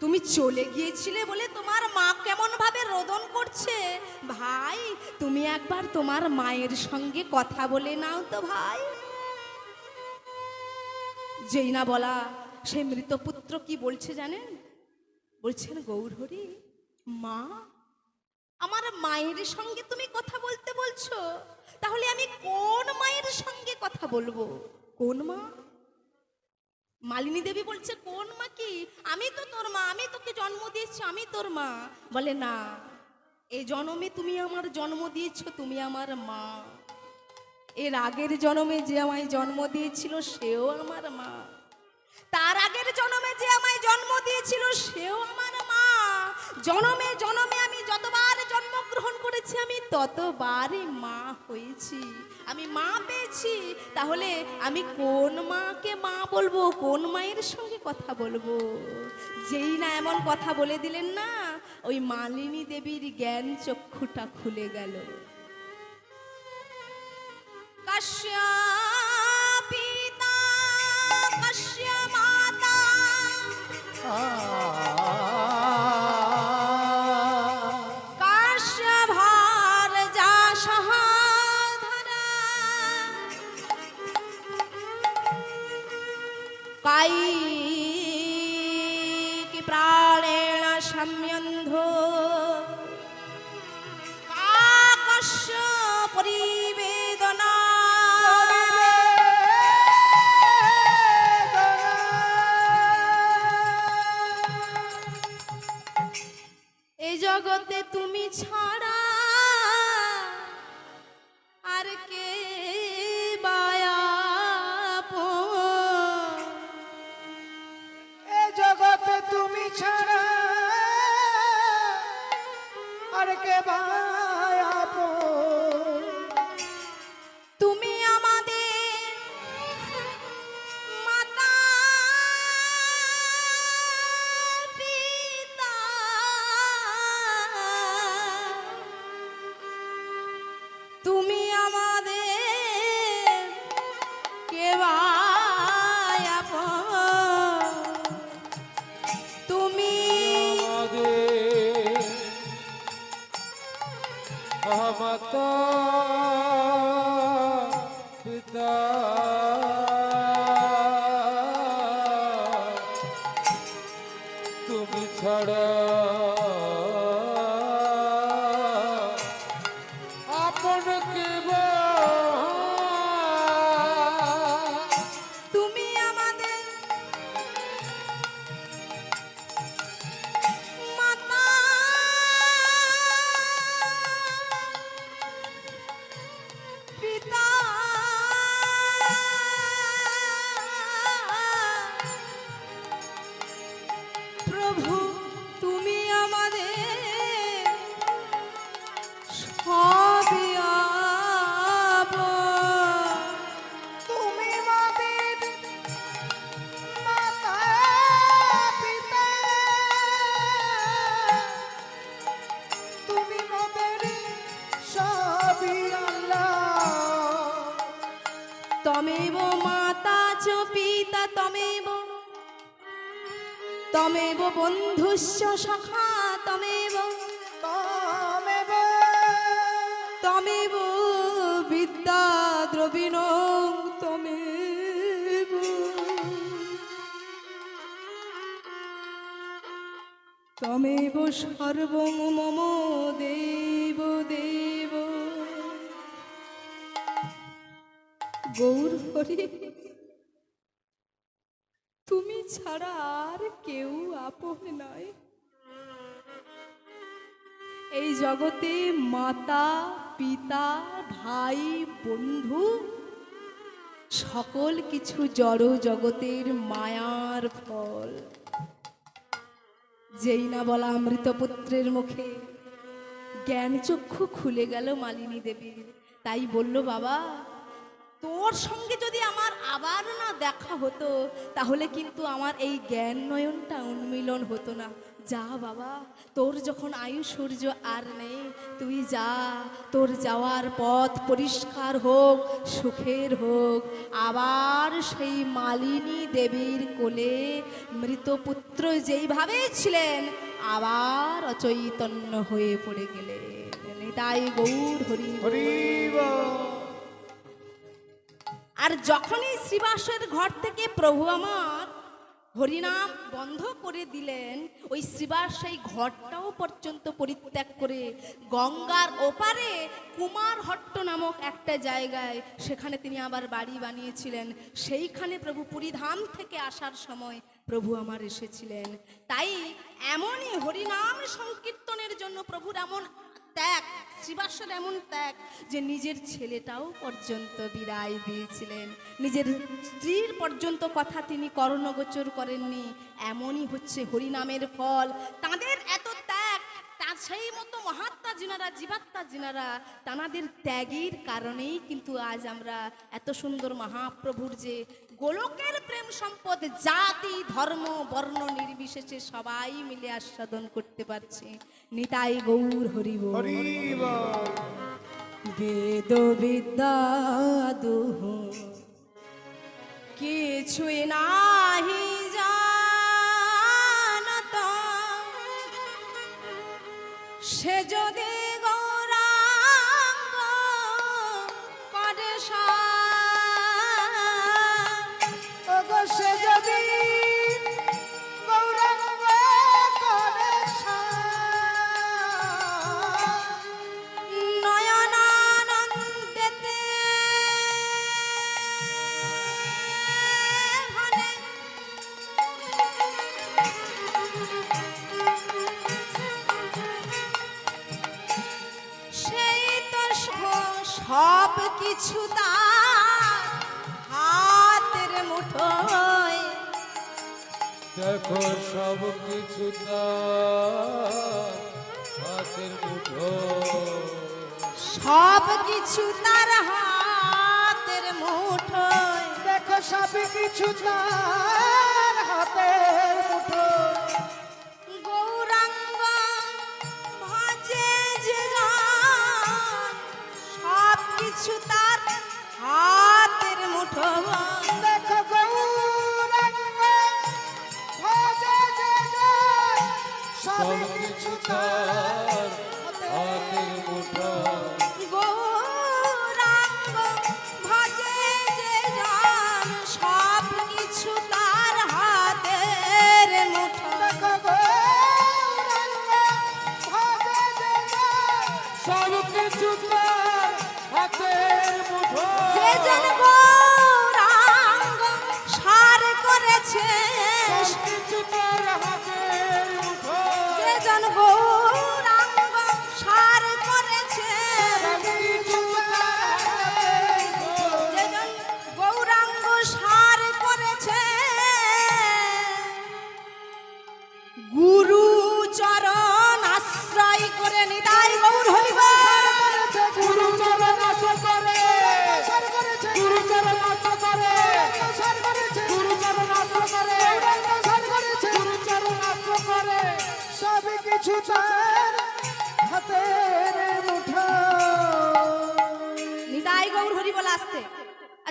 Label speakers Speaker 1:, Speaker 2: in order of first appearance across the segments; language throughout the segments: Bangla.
Speaker 1: তুমি চলে গিয়েছিলে বলে তোমার মা কেমন ভাবে রোদন করছে? ভাই, তুমি একবার তোমার মায়ের সঙ্গে কথা বলে নাও তো ভাই। যেই না বলা সেই মৃত পুত্র কি বলছে জানেন? বলছেন, গৌরহরি, মা, আমার মায়ের সঙ্গে তুমি কথা বলতে বলছো? তাহলে আমি কোন মায়ের সঙ্গে কথা বলব? কোন মা? মালিনী দেবী বলছে, কোন মা কি? আমি তো তোর মা, আমি তোকে জন্ম দিয়েছি, আমি তোর মা। বলে, না, এই জন্মে তুমি আমার জন্ম দিয়েছ, তুমি আমার মা। এর আগের জন্মে যে আমায় জন্ম দিয়েছিল, সেও আমার মা। তার আগের জন্মে যে আমায় জন্ম দিয়েছিল, সেও আমার মা। জনমে জনমে আমি যতবার জন্মগ্রহণ করেছি, আমি ততবারই মা হয়েছি। আমি মা পেয়েছি, তাহলে আমি কোন মাকে মা বলব, কোন মায়ের সঙ্গে কথা বলব? যেই না এমন কথা বলে দিলেন না, ওই মালিনী দেবীর জ্ঞান চক্ষুটা খুলে গেল। কশ্যপিতা তুমি পিতা তমেব। তমেব বন্ধুস্য সখা তমেব।
Speaker 2: তমেব।
Speaker 1: তমেব বিদ্যা দ্রবিণ তমেব। তমেব সর্বং মম দেব দেব। গৌর হরি ছাড়া আর কেউ আপন নয়। এই জগতে মাতা, পিতা, ভাই, বন্ধু, সকল কিছু জড় জগতের মায়ার ফল। যেই না বলা অমৃতপুত্রের মুখে জ্ঞান চক্ষু খুলে গেল মালিনী দেবীর। তাই বলল, বাবা তোর সঙ্গে যদি আমার আবার না দেখা হতো, তাহলে কিন্তু আমার এই জ্ঞান নয়নটা উন্মিলন হতো না। যা বাবা, তোর যখন আয়ু সূর্য আর নেই, তুই যা, তোর যাওয়ার পথ পরিষ্কার হোক, সুখের হোক। আবার সেই মালিনী দেবীর কোলে মৃত পুত্র যেইভাবে ছিলেন, আবার অচৈতন্য হয়ে পড়ে গেলেন। তাই গৌর হরি
Speaker 2: হরিব
Speaker 1: আর যখনই শ্রীবাসের ঘর থেকে প্রভু আমার হরিনাম বন্ধ করে দিলেন, ওই শ্রীবাস সেই ঘরটাও পর্যন্ত পরিত্যাগ করে গঙ্গার ওপারে কুমারহট্ট নামক একটা জায়গায় সেখানে তিনি আবার বাড়ি বানিয়েছিলেন। সেইখানে প্রভু পুরীধাম থেকে আসার সময় প্রভু আমার এসেছিলেন। তাই এমনই হরিনাম সংকীর্তনের জন্য প্রভুর এমন ত্যাগ, শ্রীবাসর এমন ত্যাগ যে নিজের ছেলেটাও পর্যন্ত বিদায় দিয়েছিলেন। নিজের স্ত্রীর পর্যন্ত কথা তিনি করণগোচর করেননি। এমনই হচ্ছে হরিনামের ফল। তাদের এত সেই মতো মহাত্মা জিনারা জীবাত্মা জিনারা তানাদের ত্যাগের কারণেই কিন্তু আজ আমরা এত সুন্দর মহাপ্রভুর যে গোলকের প্রেম সম্পদ জাতি ধর্ম বর্ণ নির্বিশেষে সবাই মিলে আস্বাদন করতে পারছি। নিতাই গৌর হরিব
Speaker 2: হরিব
Speaker 1: বেদ বিদ্যা দুহ। কিছুই নাহি সে যদি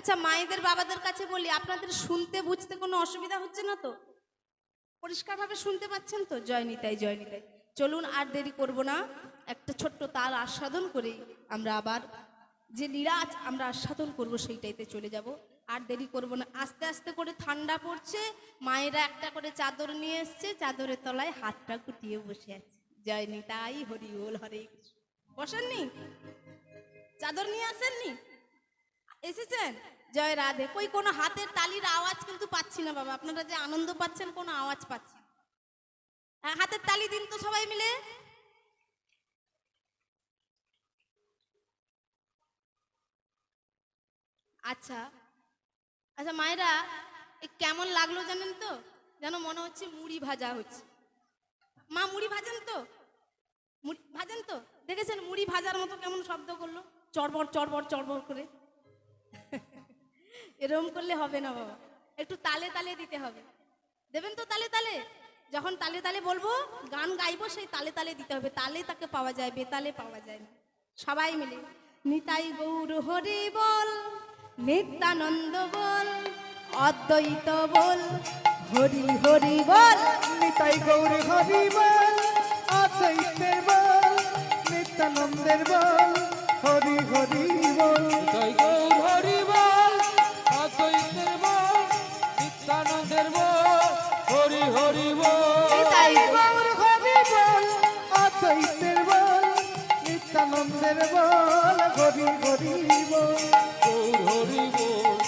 Speaker 1: আচ্ছা মায়েদের বাবাদের কাছে বলি, আপনাদের শুনতে বুঝতে কোনো অসুবিধা হচ্ছে না তো? পরিষ্কারভাবে শুনতে পাচ্ছেন তো? জয় নিতাই জয় নিতাই। চলুন, আর দেরি করব না। একটা ছোট্ট তার আস্বাদন করে আমরা আবার যে লীলাজ আমরা আস্বাদন করব, সেইটাইতে চলে যাব। আর দেরি করব না। আস্তে আস্তে করে ঠান্ডা পড়ছে। মায়েরা একটা করে চাদর নিয়ে এসছে। চাদরের তলায় হাতটা কুটিয়ে বসে আছে। জয় নিতাই, হরি বল হরে বসেননি? চাদর নিয়ে আসেননি? এসেছেন? জয় রাধে। কই কোনো হাতের তালির আওয়াজ কিন্তু পাচ্ছি না বাবা। আপনারা যে আনন্দ পাচ্ছেন কোনো আওয়াজ পাচ্ছি হ্যাঁ, হাতের তালি দিন তো সবাই মিলে। আচ্ছা। আচ্ছা মায়েরা কেমন লাগল জানেন তো? যেন মনে হচ্ছে মুড়ি ভাজা হচ্ছে। মা মুড়ি ভাজেন তো? ভাজেন তো? দেখেছেন মুড়ি ভাজার মতো কেমন শব্দ করল? চড়বড় চড়বড় চড়বড় করে। এরকম করলে হবে না বাবা। একটু তালে তালে দিতে হবে। দেবেন তো তালে তালে? যখন তালে তালে বলব গান গাইবো সেই তালে তালে দিতে হবে। তালে তাকে পাওয়া যায় বেতালে পাওয়া যায় না। সবাই মিলে। নিতাই গৌর হরি বল নিত্যানন্দ বল অদ্বৈত বল হরি হরি বল।
Speaker 2: নিতাই গৌর হরি বল অদ্বৈতের বল নিত্যানন্দের বল হরি হরি বল।
Speaker 3: জয় গৌর নিত্যানন্দের বল হরি হরি বল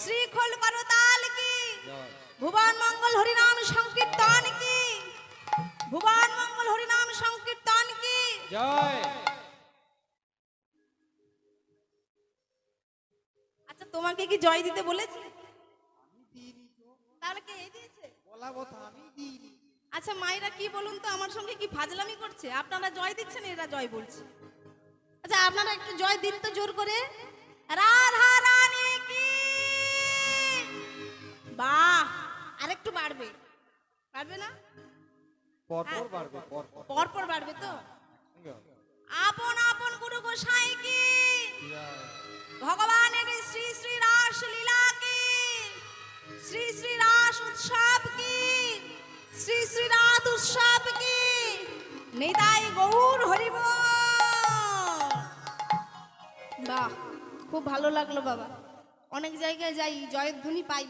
Speaker 1: শ্রীখোল করতাল কি?
Speaker 3: জয়।
Speaker 1: ভুবন মঙ্গল হরিনাম সংকীর্তন কি? ভুবন মঙ্গল হরিনাম সংকীর্তন কি?
Speaker 3: জয়।
Speaker 1: আচ্ছা তোমাকে কি জয় দিতে বলেছে? তাহলে কে দিয়েছে?
Speaker 2: বলা কথা আমি দিইনি।
Speaker 1: আচ্ছা মায়েরা কি বলুন তো আমার সঙ্গে কি ফাজলামি করছে? আপনারা জয় দিচ্ছেন এরা জয় বলছে। আচ্ছা আপনারা একটু জয় দিন তো জোর করে। রাধা রানী কি? বাহ আরেকটু বাড়বে। বাড়বে না?
Speaker 2: পরপর বাড়বে পরপর।
Speaker 1: পর পর বাড়বে তো? আপন আপন গুরু গোসাই কি? ভগবানের শ্রী শ্রী রাস লীলা কি? শ্রী শ্রী রাস উৎসব কি? শ্রী শ্রী রাত উৎসব কি? নিতাই গৌর হরিব খুব ভালো লাগল বাবা। অনেক জায়গায় যাই, জয়ের ধ্বনি পাই।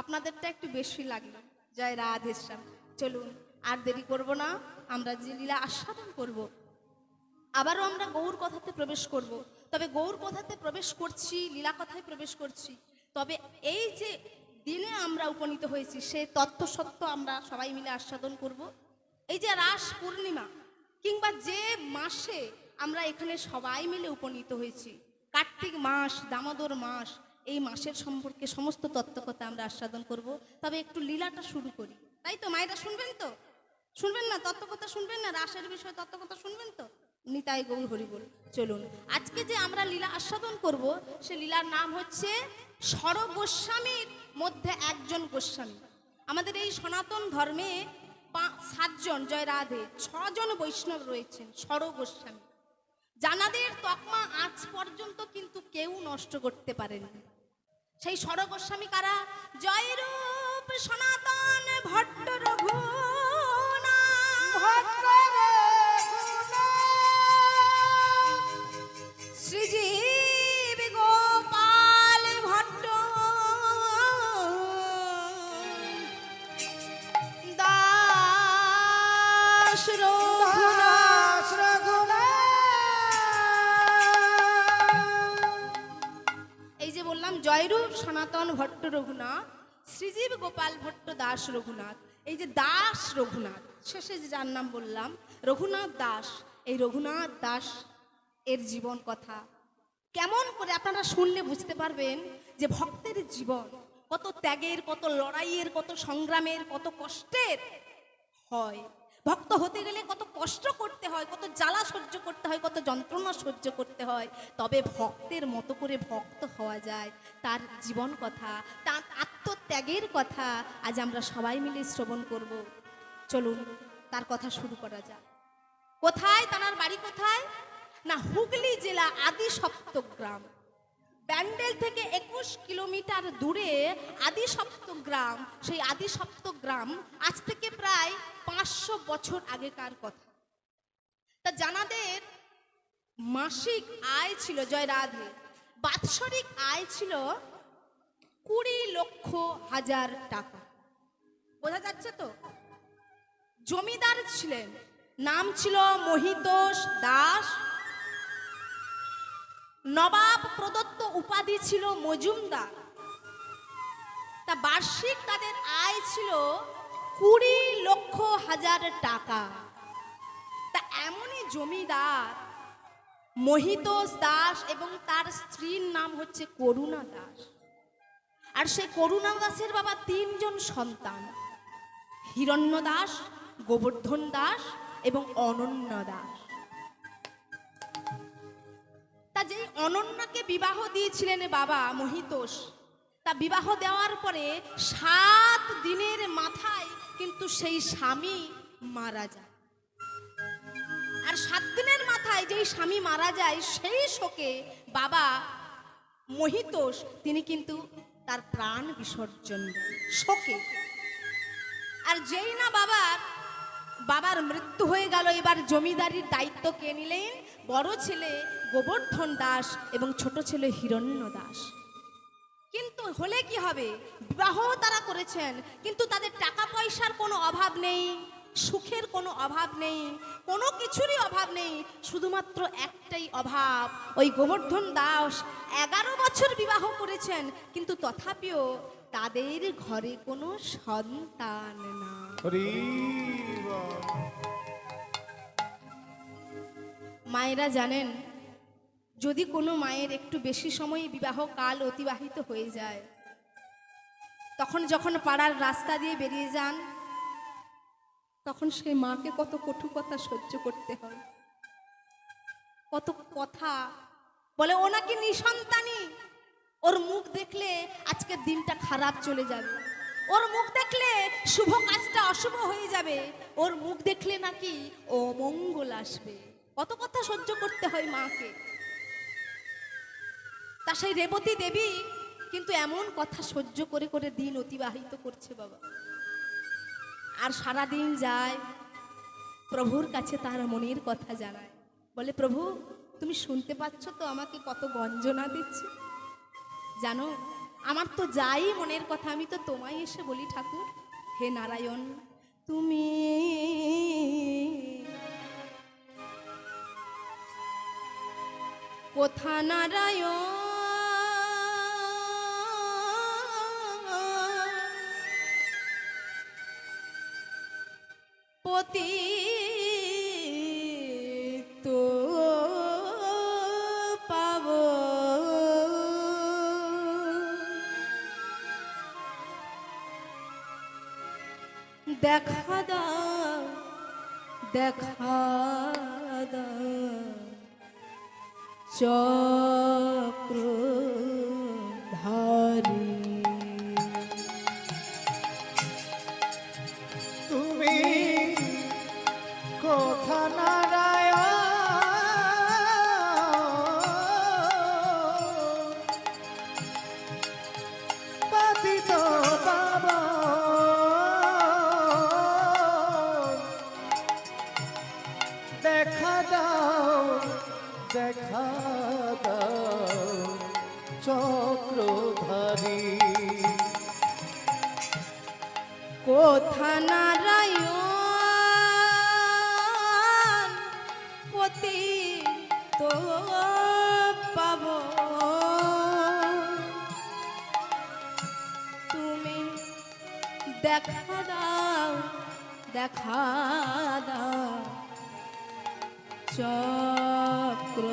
Speaker 1: আপনাদেরটা একটু বেশি লাগল। জয় রাধেশ্যাম চলুন, আর দেরি করব না। আমরা যে লীলা আস্বাদন করব, আবারও আমরা গৌর কথাতে প্রবেশ করব। তবে গৌর কথাতে প্রবেশ করছি, লীলা কথায় প্রবেশ করছি। তবে এই যে দিনে আমরা উপনীত হয়েছি, সে তত্ত্ব সত্য আমরা সবাই মিলে আস্বাদন করব। এই যে রাস পূর্ণিমা, কিংবা যে মাসে আমরা এখানে সবাই মিলে উপনীত হয়েছি কার্তিক মাস, দামোদর মাস, এই মাসের সম্পর্কে সমস্ত তত্ত্বকথা আমরা আস্বাদন করব। তবে একটু লীলাটা শুরু করি। তাই তো, মায়েরা শুনবেন তো? শুনবেন না? তত্ত্বকথা শুনবেন না? রাসের বিষয়ে তত্ত্বকথা শুনবেন তো? নিতাই গৌর হরি বল। চলুন, আজকে যে আমরা লীলা আস্বাদন করব, সে লীলার নাম হচ্ছে সর গোস্বামীর মধ্যে একজন গোস্বামী। আমাদের এই সনাতন ধর্মে পা- সাতজন, জয় রাধে, ছজন বৈষ্ণব রয়েছেন সর গোস্বামী জানাদের তকমা আজ পর্যন্ত কিন্তু কেউ নষ্ট করতে পারেনি। সেই সর গোস্বামী কারা? জয়রূপ সনাতন ভট্ট রঘু শ্রীজীব সনাতন ভট্ট রঘুনাথ, শ্রীজীব গোপাল ভট্ট দাস রঘুনাথ। এই যে দাস রঘুনাথ, শেষে যে যার নাম বললাম, রঘুনাথ দাস, এই রঘুনাথ দাস এর জীবন কথা। কেমন করে আপনারা শুনলে বুঝতে পারবেন যে ভক্তের জীবন কত ত্যাগের, কত লড়াইয়ের, কত সংগ্রামের, কত কষ্টের হয়। ভক্ত হতে গেলে কত কষ্ট করতে হয়, কত জ্বালা সহ্য করতে হয়, কত যন্ত্রণা সহ্য করতে হয়। তবে ভক্তের মতো করে ভক্ত হওয়া যায়, তার জীবন কথা, তার আত্মত্যাগের কথা আজ আমরা সবাই মিলে শ্রবণ করব। চলুন, তার কথা শুরু করা যাক। কোথায় তার বাড়ি কোথায়? না হুগলি জেলা আদি সপ্তগ্রাম ব্যান্ডেল থেকে একুশ কিলোমিটার দূরে আদি সপ্তগ্রাম সেই আদি সপ্তগ্রাম আজ থেকে প্রায় পাঁচশো বছর আগেকার কথা। তা জানাদের মাসিক আয় ছিল, জয় রাধে, বাৎসরিক আয় ছিল কুড়ি লক্ষ হাজার টাকা। বোঝা যাচ্ছে তো? জমিদার ছিলেন, নাম ছিল মহিতোষ দাস নবাব প্রদত্ত উপাধি ছিল মজুমদার। তা বার্ষিক তাদের আয় ছিল কুড়ি লক্ষ হাজার টাকা। তা এমনই জমিদার, মহিতোষ দাস এবং তার স্ত্রীর নাম হচ্ছে করুণা দাস। আর সেই করুণা দাসের বাবা তিনজন সন্তান, হিরণ্য দাস, গোবর্ধন দাস এবং অনন্য দাস। যেই অনন্যাকে বিবাহ দিয়েছিলেন বাবা মহিতোষ। তা বিবাহ দেওয়ার পরে সাত দিনের মাথায় কিন্তু সেই স্বামী মারা যায়। আর সাত দিনের মাথায় যেই স্বামী মারা যায়, সেই শোকে বাবা মহিতোষ, তিনি কিন্তু তার প্রাণ বিসর্জন শোকে। আর যেই না বাবার বাবার মৃত্যু হয়ে গেল, এবার জমিদারির দায়িত্ব কে নিলেন? বড় ছেলে গোবর্ধন দাস এবং ছোট ছেলে হিরণ্য দাস। কিন্তু হলে কি হবে? বিবাহ তারা করেছেন, কিন্তু তাদের টাকা পয়সার কোনো অভাব নেই, সুখের কোনো অভাব নেই, কোনো কিছুরই অভাব নেই, শুধুমাত্র একটাই অভাব। ওই গোবর্ধন দাস এগারো বছর বিবাহ করেছেন, কিন্তু তথাপিও তাদের ঘরে কোনো সন্তান না। মায়েরা জানেন, যদি কোনো মায়ের একটু বেশি সময় বিবাহ কাল অতিবাহিত হয়ে যায়, তখন যখন পাড়ার রাস্তা দিয়ে বেরিয়ে যান, তখন সেই মাকে কত কটু কথা সহ্য করতে হয়। কত কথা বলে, ও নাকি নিঃসন্তানী? ওর মুখ দেখলে আজকের দিনটা খারাপ চলে যাবে। ওর মুখ দেখলে শুভ অশুভ হয়ে যাবে। ওর মুখ দেখলে নাকি ও মঙ্গল আসবে। কত কথা সহ্য করতে হয় মাকে। তা সেই রেবতী দেবী কিন্তু এমন কথা সহ্য করে করে দিন অতিবাহিত করছে বাবা। আর সারা দিন যায়, প্রভুর কাছে তার মনের কথা জানায়। বলে, প্রভু, তুমি শুনতে পাচ্ছ তো আমাকে কত গঞ্জনা দিচ্ছে? জানো, আমার তো যাই মনের কথা, আমি তো তোমায় এসে বলি ঠাকুর। হে নারায়ণ তুমি। কোথা নারায়ণ? দেখা দাও দেখা দাও চক্র ধারী তো পাব। তুমি দেখা দাও দেখা দাও। চক্র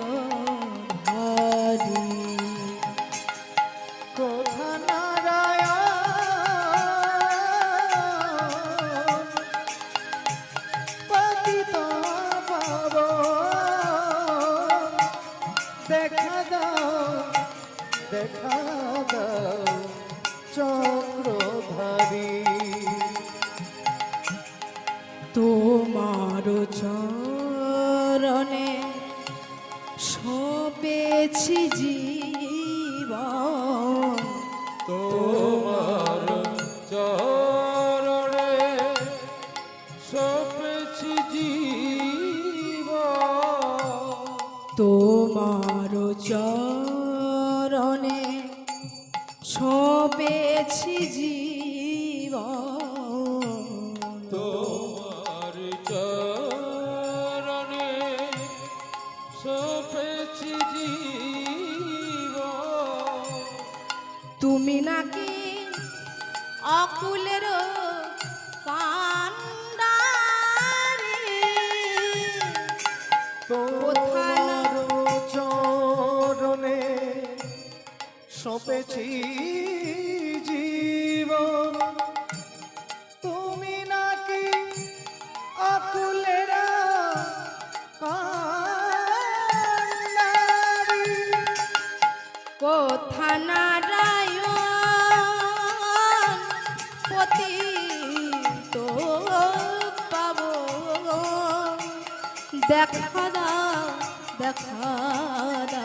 Speaker 1: সপেছি
Speaker 4: জীব।
Speaker 1: তোমার চরণে সপেছি জীবন
Speaker 2: সপেছি জীবন। তুমি নাকি আকুলেরা
Speaker 1: কোথা নারায়ণ পতি তো পাব? দেখা দাও দেখা দাও।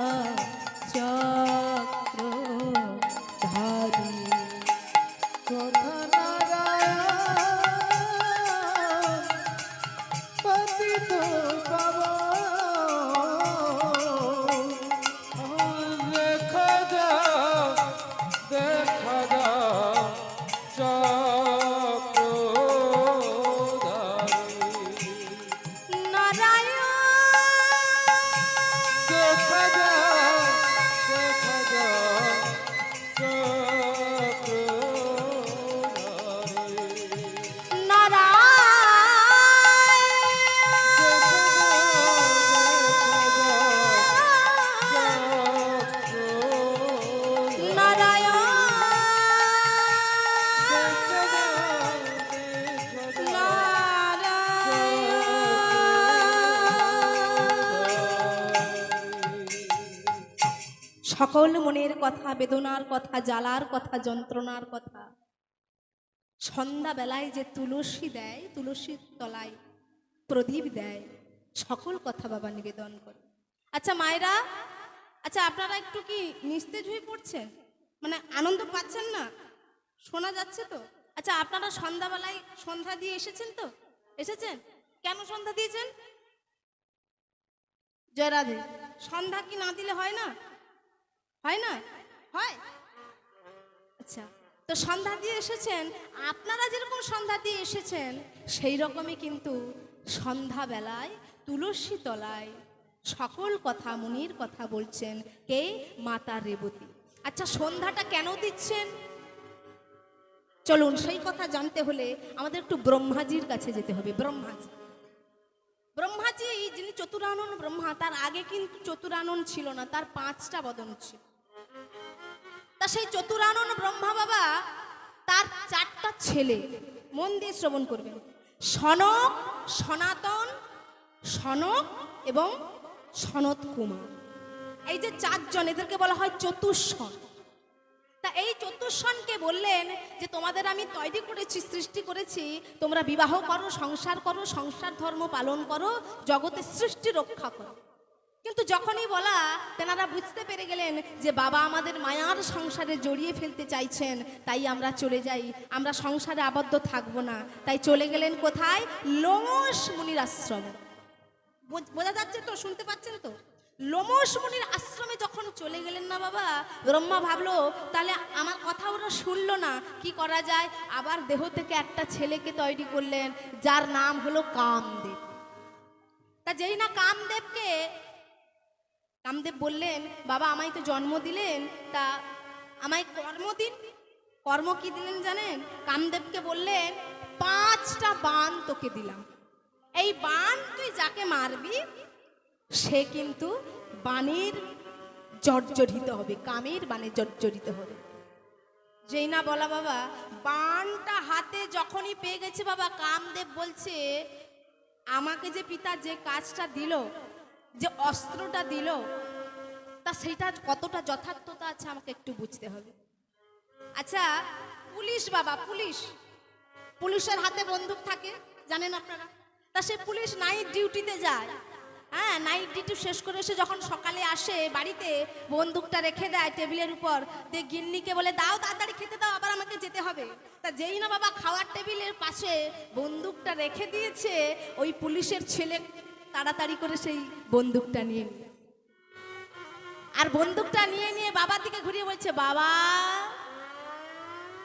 Speaker 1: সকল মনের কথা, বেদনার কথা, জ্বালার কথা, যন্ত্রণার কথা। সন্ধ্যাবেলায় যে তুলসী দেয়, তুলসীর তলায় প্রদীপ দেয়, সকল কথা বাবা নিবেদন করে। আচ্ছা মায়েরা আচ্ছা আপনারা একটু কি নিস্তেজ হয়ে পড়ছেন মানে আনন্দ পাচ্ছেন না? শোনা যাচ্ছে তো? আচ্ছা আপনারা সন্ধ্যাবেলায় সন্ধ্যা দিয়ে এসেছেন তো? এসেছেন? কেন সন্ধ্যা দিয়েছেন? জয় রাধে সন্ধ্যা কি না দিলে হয় না? হয় না হয়। আচ্ছা তো সন্ধ্যা দিয়ে এসেছেন। আপনারা যেরকম সন্ধ্যা দিয়ে এসেছেন, সেই রকমই কিন্তু সন্ধ্যাবেলায় তুলসী তলায় সকল কথা মুনির কথা বলছেন কে? মাতা রেবতী। আচ্ছা সন্ধ্যাটা কেন দিচ্ছেন? চলুন, সেই কথা জানতে হলে আমাদের একটু ব্রহ্মাজির কাছে যেতে হবে। ব্রহ্মাজি। ব্রহ্মাজি, যিনি চতুরানন ব্রহ্মা, তার আগে কিন্তু চতুরানন ছিল না, তার পাঁচটা বদন ছিল। তা সেই চতুরানন ব্রহ্মা বাবা তার চারটা ছেলে মন দিয়ে শ্রবণ করবেন। সনক, সনাতন, সনক এবং সনত কুমার। এই যে চারজন, এদেরকে বলা হয় চতুষ্ষণ। তা এই চতুষ্ষণকে বললেন যে, তোমাদের আমি তৈরি করেছি, সৃষ্টি করেছি। তোমরা বিবাহ করো, সংসার করো, সংসার ধর্ম পালন করো, জগতের সৃষ্টি রক্ষা করো। কিন্তু যখনই বলা, তেনারা বুঝতে পেরে গেলেন যে বাবা আমাদের মায়ার সংসারে জড়িয়ে ফেলতে চাইছেন, তাই আমরা চলে যাই। আমরা সংসারে আবদ্ধ থাকব না। তাই চলে গেলেন কোথায়? লোমস মুনির আশ্রমে। বোঝ- যাচ্ছে তো? শুনতে পাচ্ছেন তো? লোমস মুনির আশ্রমে যখন চলে গেলেন না বাবা, ব্রহ্মা ভাবলো, তাহলে আমার কথা ওরা শুনলো না। কি করা যায়? আবার দেহ থেকে একটা ছেলেকে তৈরি করলেন, যার নাম হলো কামদেব। তা যেই না কামদেবকে কামদেব বললেন, বাবা, আমায় তো জন্ম দিলেন, তা আমায় কর্ম দিন, কর্ম কি দিলেন জানেন? কামদেবকে বললেন, পাঁচটা বান তোকে দিলাম। এই বান তুই যাকে মারবি, সে কিন্তু বাণের জর্জরিত হবে, কামের বানে জর্জরিত হবে। যেই না বলা বাবা, বানটা হাতে যখনই পেয়ে গেছে বাবা কামদেব বলছে, আমাকে যে পিতা যে কাজটা দিল যে অস্ত্রটা দিল, তা সেটা কতটা যথার্থতা আছে আমাকে একটু বুঝতে হবে। আচ্ছা পুলিশ বাবা, পুলিশ। পুলিশের হাতে বন্দুক থাকে, জানেন আপনারা? তা সে পুলিশ নাইট ডিউটিতে যায়। হ্যাঁ নাইট ডিউটি শেষ করে এসে যখন সকালে আসে বাড়িতে, বন্দুকটা রেখে দেয় টেবিলের উপর দিয়ে গিন্নিকে বলে, দাও তাড়াতাড়ি খেতে দাও, আবার আমাকে যেতে হবে। তা যেই না বাবা খাওয়ার টেবিলের পাশে বন্দুকটা রেখে দিয়েছে, ওই পুলিশের ছেলে তাড়াতাড়ি করে সেই বন্দুকটা নিয়ে। আর বন্দুকটা নিয়ে নিয়ে বাবার দিকে ঘুরিয়ে বলছে বাবা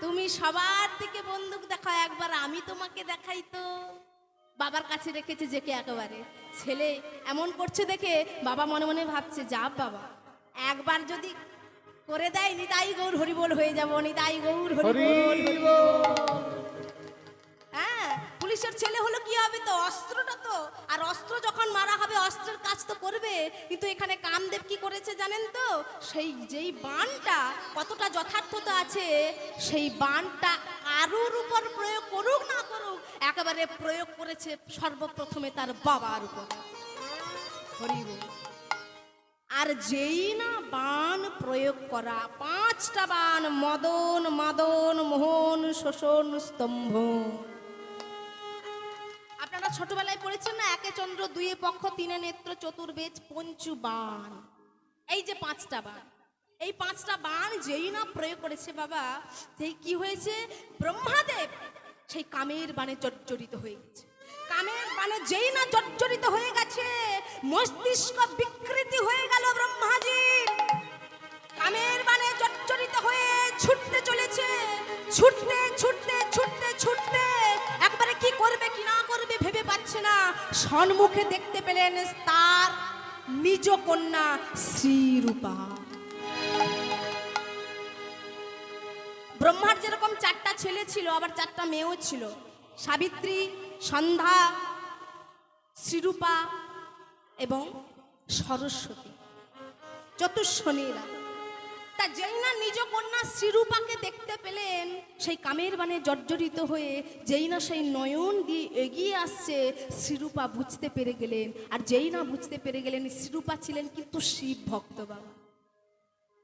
Speaker 1: তুমি সবার দিকে বন্দুক দেখাও একবার আমি তোমাকে দেখাই তো বাবার কাছে রেখেছে যে কে একেবারে ছেলে এমন করছে দেখে বাবা মনে মনে ভাবছে যা বাবা একবার যদি করে দেয় নিতাই গৌর হরিবোল হয়ে যাব নিতাই গৌর হরিবোল
Speaker 4: হরি বল।
Speaker 1: পুলিশের ছেলে হলো কি হবে তো? অস্ত্রটা তো। আর অস্ত্র যখন মারা হবে, অস্ত্রের কাজ তো করবে। কিন্তু এখানে কামদেব কি করেছে জানেন তো? সেই যেই বানটা কতটা যথার্থতা আছে, সেই বানটা কারুর উপর প্রয়োগ করুক না করুক, একেবারে প্রয়োগ করেছে সর্বপ্রথমে তার বাবার উপর। আর যেই না বান প্রয়োগ করা, পাঁচটা বান মদন, মাদন, মোহন, শোষণ, স্তম্ভ। ছোটবেলায় পড়েছেন না? একে চন্দ্র দুয়ে পক্ষ, তিনে নেত্র, চতুর্বেদ, পঞ্চু বান এই যে পাঁচটা বান এই পাঁচটা বান যেই না প্রয়োগ করেছে বাবা, সেই কি হয়েছে? ব্রহ্মাদেব সেই কামের বানে জর্জরিত হয়ে গেছে। কামের বানে যেই না জর্জরিত হয়ে গেছে, মস্তিষ্ক বিকৃতি হয়ে গেল ব্রহ্মাজির কামের বানে জর্জরিত হয়ে ছুটতে চলেছে। ছুটতে ছুটতে ছুটতে ছুটতে, একবারে কি করবে কি না করবে না সম্মুখে দেখতে পেলেন তার নিজ কন্যা শ্রীরূপা। ব্রহ্মার যেরকম চারটা ছেলে ছিল, আবার চারটা মেয়েও ছিল। সাবিত্রী, সন্ধ্যা, শ্রীরূপা এবং সরস্বতী। চতুর্শনীরা তা যেই না নিজ কন্যা শ্রীরূপাকে দেখতে পেলেন, সেই কামের বানে জর্জরিত হয়ে যেই না সেই নয়ন দিয়ে এগিয়ে আসছে, শ্রীরূপা বুঝতে পেরে গেলেন। আর যেই না বুঝতে পেরে গেলেন, শ্রীরূপা ছিলেন কিন্তু শিব ভক্ত বাবা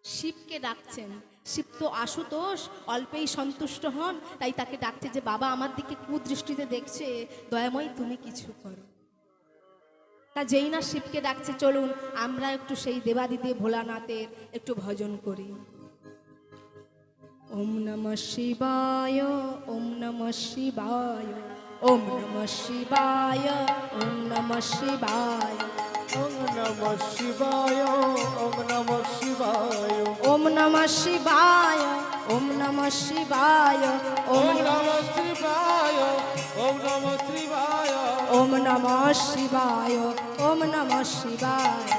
Speaker 1: শিবকে ডাকছেন। শিব তো আশুতোষ, অল্পেই সন্তুষ্ট হন। তাই তাকে ডাকছে যে, বাবা, আমার দিকে কুদৃষ্টিতে দেখছে। দয়াময়, তুমি কিছু করো। তা যেই না শিবকে ডাকছে চলুন আমরা একটু সেই দেবাদিদেব ভোলানাথের একটু ভজন করি। ওম নম শিবায় ওম নম শিবায় ওম নম শিবায় ওম নম শিবায়
Speaker 2: ওম নমঃ শিবায় ওম নমঃ শিবায়।
Speaker 1: ওম নম শিবায় ওম নম শিবায় ওম
Speaker 4: ওম নমঃ শিবায় ওম নমঃ শিবায়।
Speaker 1: ওম নম শিবায় ওম নম শিবায়।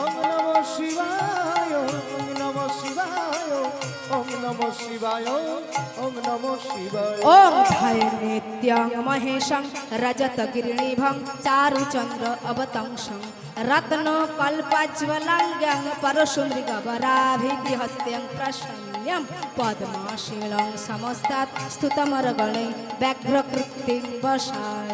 Speaker 2: ওম নমঃ শিবায় ওম নমঃ শিবায় ওম নমঃ শিবায় ওম নমঃ শিবায়।
Speaker 1: ওম ধয় নিত্যং মহেশং রজত গিরিণীভং চারুচন্দ্র অবতংশং রত্ন কল্পজ্বলাঙ্গং পরশুমৃগবরাভিধি হস্ত্যং প্রসন্ন্যম পদ্মাশীলং সমস্তাৎ স্থুতমরগণে ব্যঘ্রকৃতিং বসাণ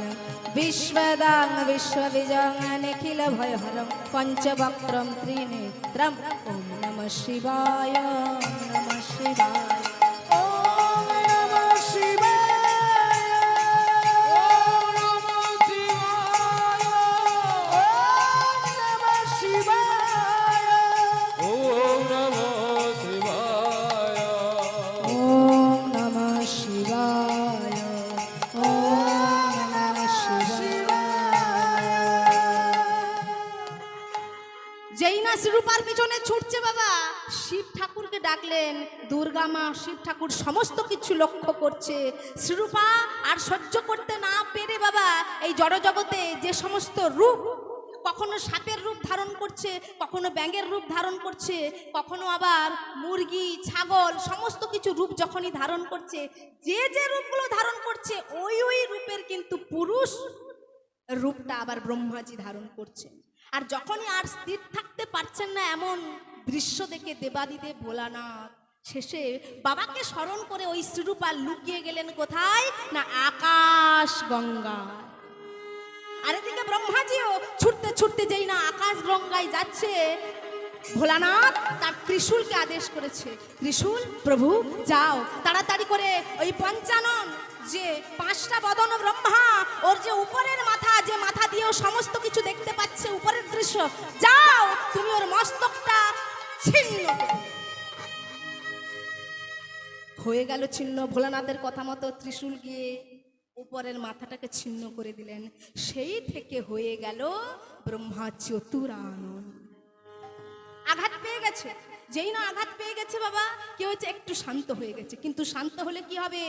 Speaker 1: বিশ্বদাং বিশ্ববিজং নিখিল ভয়হরং পঞ্চবক্ত্রম ত্রিনেত্রম ওম নম শিবায় ওম নম না পিছনে ছুটছে বাবা। শিব ঠাকুরকে ডাকলেন, দুর্গা মা, শিব ঠাকুর সমস্ত কিছু লক্ষ্য করছে। শিরূপা আর সহ্য করতে না পেরে বাবা, এই জড়জগতে যে সমস্ত রূপ, কখনো সাপের রূপ ধারণ করছে, কখনো ব্যাঙের রূপ ধারণ করছে, কখনো আবার মুরগি, ছাগল, সমস্ত কিছু রূপ যখনই ধারণ করছে, যে যে রূপগুলো ধারণ করছে, ওই ওই রূপের কিন্তু পুরুষ রূপটা আবার ব্রহ্মাজি ধারণ করছেন আর যখনই আর স্থির থাকতে পারছেন না এমন দৃশ্য দেখে দেবাদিদে ভোলানাথ শেষে বাবাকে স্মরণ করে ওই শ্রীরূপা লুকিয়ে গেলেন কোথায়? না আকাশ গঙ্গা আর এদিকে ব্রহ্মাজিও ছুটতে ছুটতে যেই না আকাশ গঙ্গায় যাচ্ছে, ভোলানাথ তার ত্রিশূলকে আদেশ করেছে, ত্রিশূল প্রভু, যাও, তাড়াতাড়ি করে ওই পঞ্চানন যে পাঁচটা বদন ব্রহ্মা, ওর যে উপরের মাথা, যে মাথা দিয়েও সমস্ত কিছু দেখতে পাচ্ছে উপরের দৃশ্য, যাও, তুমি ওর মস্তকটা ছিন্ন হয়ে গেল ছিন্ন, ভোলানাথের কথা মতো ত্রিশূল গিয়ে উপরের মাথাটাকে ছিন্ন করে দিলেন। সেই থেকে হয়ে গেল ব্রহ্মা চতুরানন। আঘাত পেয়ে গেছে। যেই না আঘাত পেয়ে গেছে বাবা কি হয়েছে একটু শান্ত হয়ে গেছে। কিন্তু শান্ত হলে কি হবে?